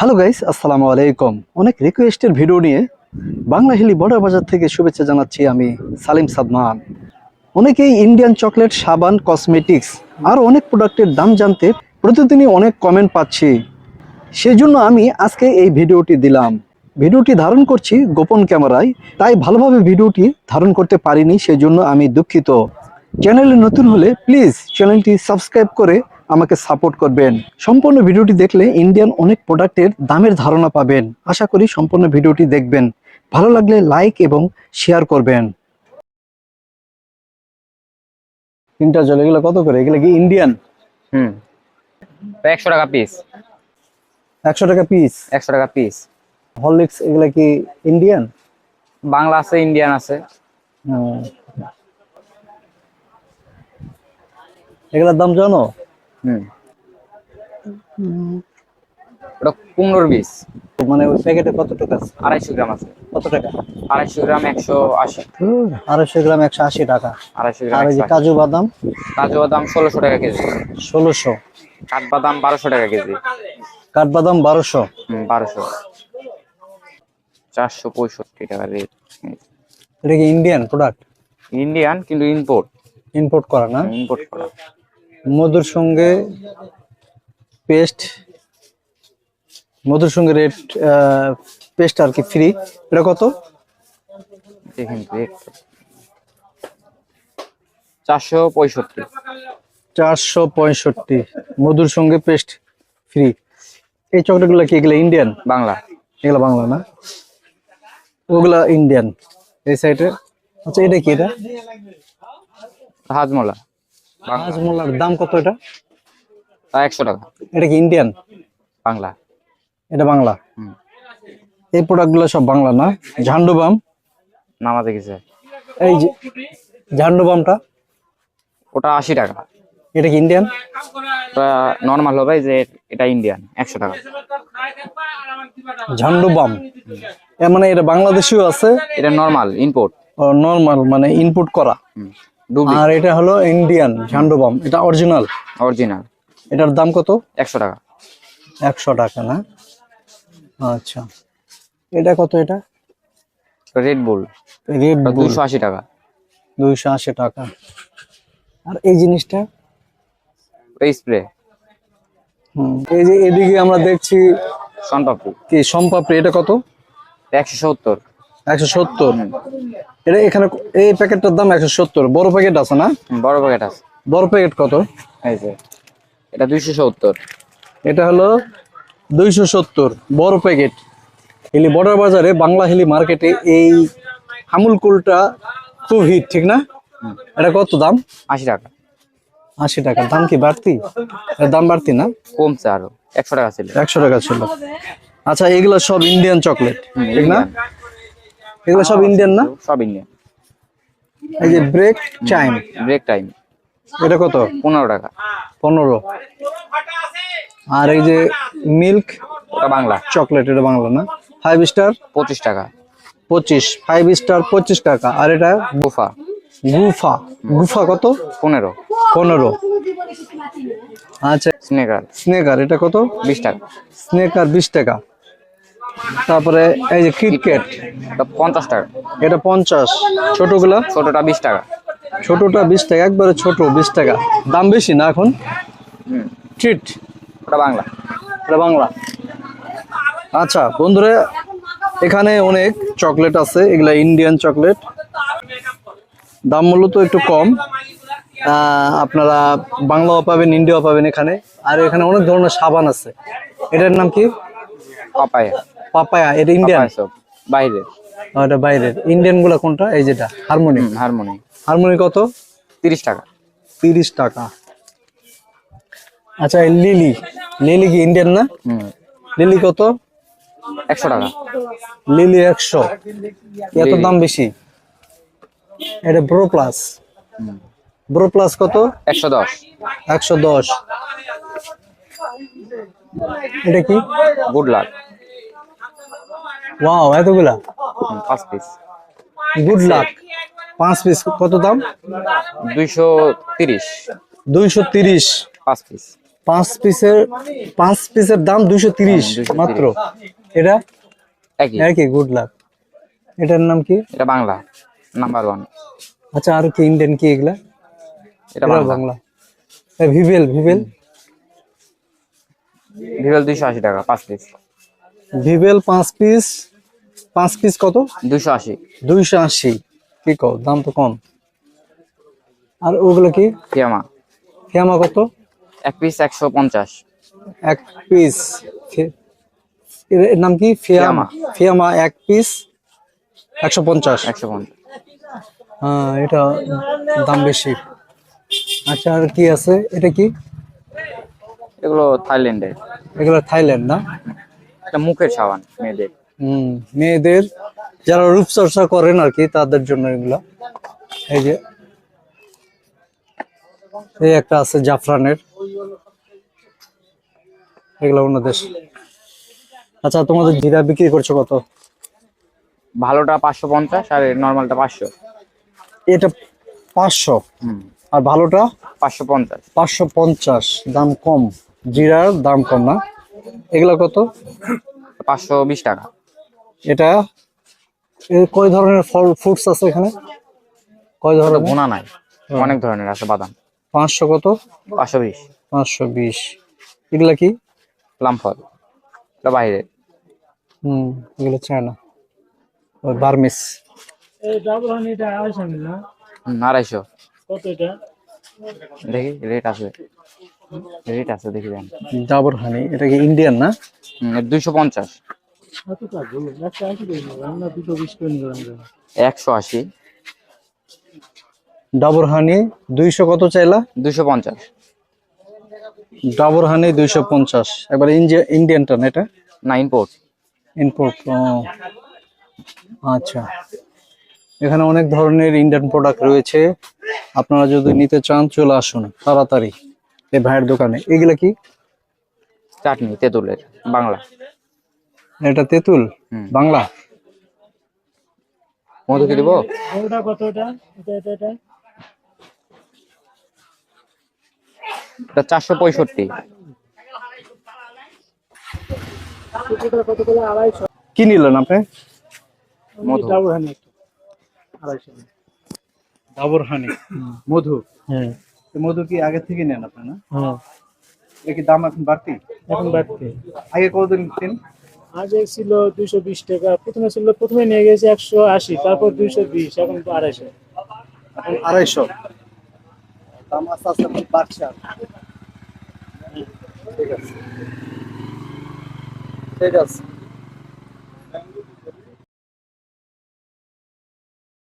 Hello guys আসসালামু আলাইকুম অনেক রিকোয়েস্টের ভিডিও নিয়ে বাংলা হিলি বর্ডার বাজার থেকে শুভেচ্ছা জানাচ্ছি আমি সালিম সাদমান। অনেকেই ইন্ডিয়ান চকলেট সাবান কসমেটিক্স আর অনেক প্রোডাক্টের দাম জানতে প্রতিদিনই অনেক কমেন্ট পাচ্ছি। সেজন্য আমি আজকে এই ভিডিওটি দিলাম। ভিডিওটি ধারণ করছি গোপন ক্যামেরায়, তাই ভালোভাবে ভিডিওটি ধারণ করতে পারিনি, সেজন্য আমি দুঃখিত। চ্যানেলে নতুন হলে প্লিজ চ্যানেলটি সাবস্ক্রাইব করে আমাকে সাপোর্ট করবেন। সম্পূর্ণ ভিডিওটি দেখলে ইন্ডিয়ান অনেক প্রোডাক্টের দামের ধারণা পাবেন। আশা করি সম্পূর্ণ ভিডিওটি দেখবেন। ভালো লাগলে লাইক এবং শেয়ার করবেন। তিনটা জল এগুলো কত করে? এগুলো কি ইন্ডিয়ান হুম। একশো টাকা পিস একশো টাকা পিস একশো টাকা পিস হরলিক্স এগুলো কি ইন্ডিয়ান বাংলা আছে ইন্ডিয়ান আছে। এগুলোর দাম জানো? হুম। ওটা কুমড়োর বীজ মানে ওই প্যাকেটে কত টাকা আছে? আড়াইশো গ্রাম আছে। কত টাকা? আড়াইশো গ্রাম একশো আশি। আড়াইশো গ্রাম একশো আশি টাকা। আড়াইশো গ্রাম আর এই যে কাজু বাদাম? কাজু বাদাম ষোলোশো টাকা কেজি। ষোলোশো। কাঠবাদাম বারোশো টাকা কেজি। কাঠবাদাম বারোশো। বারোশো। চারশো পঁয়ষট্টি টাকা রেট এটা কি ইন্ডিয়ান প্রোডাক্ট ইন্ডিয়ান কিন্তু ইম্পোর্ট ইম্পোর্ট করা না? ইম্পোর্ট করা। মধুর সঙ্গে পেস্ট মধুর সঙ্গে রেট পেস্ট আর কি ফ্রি এটা কত? দেখেন চারশো পঁয়ষট্টি। চারশো পঁয়ষট্টি। মধুর সঙ্গে পেস্ট ফ্রি এই চকলেটগুলো কি এগুলো ইন্ডিয়ান বাংলা। এগুলো বাংলা না? ওগুলা ইন্ডিয়ান এই সাইডে আচ্ছা এটা কি এটা? হাজমোলা হাজমোলার দাম কত এটা? তা একশো টাকা। এটা কি ইন্ডিয়ান বাংলা। এটা বাংলা? এই প্রোডাক্টগুলো সব বাংলা না? ঝান্ডু বাম? গেছে। এই যে ঝান্ডু বামটা? ওটা আশি টাকা। এটা কি ইন্ডিয়ান ওটা নর্মাল হবে যে এটা ইন্ডিয়ান একশো টাকা। ঝান্ডু বাম। মানে এটা বাংলাদেশিও আছে? এটা নর্মাল ইম্পোর্ট নর্মাল মানে ইনপুট করা। আর এটা হলো ইন্ডিয়ান ঝান্ডু বাম এটা অরিজিনাল অরিজিনাল এটার দাম কত? একশো টাকা। একশো টাকা না? আচ্ছা। এটা কত এটা? রেড বুল রেড দুশো আশি টাকা। দুইশো আশি টাকা। আর এই জিনিসটা? ওটা স্প্রে হুম, এই যে এদিকে আমরা দেখছি সনপাপড়ি কি সম্পাপড়ি এটা কত? একশো সত্তর। একশো সত্তর। এটা এখানে এই প্যাকেটটার দাম একশো সত্তর। বড় প্যাকেট আছে না? বড় প্যাকেট আছে। বড় প্যাকেট কত? এই যে এটা দুইশো সত্তর। এটা হলো দুইশো সত্তর বড় প্যাকেট। হিলি বর্ডার বাজারে বাংলা হিলি মার্কেটে এই আমুল কুলটা খুব হিট ঠিক না? এটা কত দাম? আশি টাকা। আশি টাকা। দাম কি বাড়তি? দাম বাড়তি না? কমছে আরও। একশো টাকা ছিল। একশো টাকা ছিল। আচ্ছা এগুলো সব ইন্ডিয়ান চকলেট ঠিক না? এগুলো সব ইন্ডিয়ান না? সব ইন্ডিয়ান এই যে ব্রেক টাইম ব্রেক টাইম এটা কত? পনেরো টাকা। পনেরো। আর এই যে মিল্ক ওটা বাংলা। চকলেট এটা বাংলা না? ফাইভ স্টার পঁচিশ টাকা। পঁচিশ। ফাইভ স্টার পঁচিশ টাকা। আর এটা? গুফা। গুফা। গুফা কত? পনেরো। পনেরো। আচ্ছা। স্নেকার। স্নেকার এটা কত? বিশ টাকা। স্নেকার বিশ টাকা। তারপরে এই যে কিটক্যাট ওটা পঞ্চাশ টাকা। এটা পঞ্চাশ। ছোটগুলা? ছোটটা বিশ টাকা। ছোটটা বিশ টাকা একবারে ছোট বিশ টাকা। দাম বেশি না এখন? ট্রিট ওটা বাংলা। এটা বাংলা। আচ্ছা বন্ধুরা এখানে অনেক চকলেট আছে এগুলা ইন্ডিয়ান চকলেট। দাম মূলত একটু কম। আপনারা বাংলাও পাবেন ইন্ডিয়াও পাবেন এখানে। আর এখানে অনেক ধরনের সাবান আছে। এটার নাম কি? পাপায়া। পাপায়া এটা ইন্ডিয়ান সব বাইরে। এটা বাইরের। ইন্ডিয়ানগুলা কোনটা? এই যেটা হারমোনি হারমোনি হারমোনি কত? তিরিশ টাকা। তিরিশ টাকা। আচ্ছা লিলি। লিলি কি ইন্ডিয়ান না? লিলি কত? একশো টাকা। লিলি একশো। এত দাম বেশি? এটা ব্রো প্লাস ব্রো প্লাস কত? একশো দশ। একশো দশ। এটা কি? গুড লাক ওয়াও এতগুলা? পাঁচ পিস গুড লাক পাঁচ পিস কত দাম? দুইশো তিরিশ। দুইশো তিরিশ। পাঁচ পিস পাঁচ পিসের পাঁচ পিসের দাম দুইশো তিরিশ 230 মাত্র। এটা? একই। একই গুড লাক এটার নাম কি? এটা বাংলা নাম্বার ওয়ান আচ্ছা আর কি ইন্ডিয়ান কি এগুলা? এটা বাংলা। ভিভেল ভিভেল ভিভেল দুইশো আশি টাকা পাঁচ পিস ভিভেল পাঁচ পিস পাঁচ পিস কত? দুইশো আশি। দুইশো আশি। কি কও দাম তো কম। আর ওগুলো কি? ফিয়ামা ফিয়ামা কত? এক পিস একশো পঞ্চাশ। এক পিস এর এর নাম কি? ফিয়ামা। ফিয়ামা। এক পিস একশো পঞ্চাশ। একশো পঞ্চাশ। হ্যাঁ এটা দাম বেশি। আচ্ছা আর কি আছে? এটা কি? এগুলো থাইল্যান্ডের। এগুলো থাইল্যান্ড না? এটা মুখের সাবান মেয়েদের। হুম মেয়েদের যারা রূপচর্চা করেন আর কি তাদের জন্য এগুলা। এই যে এই একটা আছে জাফরানের। এগুলো অন্য দেশ আচ্ছা তোমাদের জিরা বিক্রি করছ কত? ভালোটা পাঁচশো পঞ্চাশ আর নর্মালটা পাঁচশো। এটা পাঁচশো? হুম। আর ভালোটা? পাঁচশো পঞ্চাশ। পাঁচশো পঞ্চাশ দাম কম। জিরার দাম কম না? এগুলা কত? পাঁচশো বিশ টাকা। এটা এ কয় ধরনের ফল ফ্রুটস আছে এখানে? কয় ধরনের? বোনা নাই অনেক ধরনের আছে বাদাম। পাঁচশো কত? পাঁচশো বিশ। পাঁচশো বিশ। এগুলা কি? প্লাম ফল। এটা বাইরে। হুম এগুলো চায়না। ওই বার্মিস। আড়াইশো। কত এটা? দেখি রেট আছে। রেট আছে দেখি ডাবর হানি এটা কি ইন্ডিয়ান না? দুইশো পঞ্চাশ। একশো আশি। ডাবর হানি দুইশো কত চাইলা? দুইশো পঞ্চাশ। ডাবর হানি দুইশো পঞ্চাশ। একবার ইন্ডিয়া ইন্ডিয়ানটা না এটা? না ইম্পোর্ট ইনপুট আচ্ছা। এখানে অনেক ধরনের ইন্ডিয়ান প্রোডাক্ট রয়েছে। আপনারা যদি নিতে চান চলে আসুন তাড়াতাড়ি। এই ভাইয়ের দোকানে। এগুলা কি? চাটনি তেঁতুলের বাংলা। এটা তেঁতুল। বাংলা। মধু কি দিব? ওটা কত এটা? এটা এটা এটা? এটা চারশো পঁয়ষট্টি। কি নিলেন আপনি? মধু। ডাবল হানি একটা। আড়াইশো। ডাবর মধু। হ্যাঁ। মধু কি আগে থেকে নেন আপনি না হ্যাঁ কি দাম এখন বাড়তি? এখন বাড়তে। আগে কতদিন আগে ছিল দুইশো বিশ টাকা, প্রথমে ছিল, প্রথমে নিয়ে গেছে একশো আশি, তারপর দুইশো বিশ, এখন তো আড়াইশো। এখন আড়াইশো। দাম আস্তে আস্তে এখন বাড়ছে। ঠিক আছে। ঠিক আছে।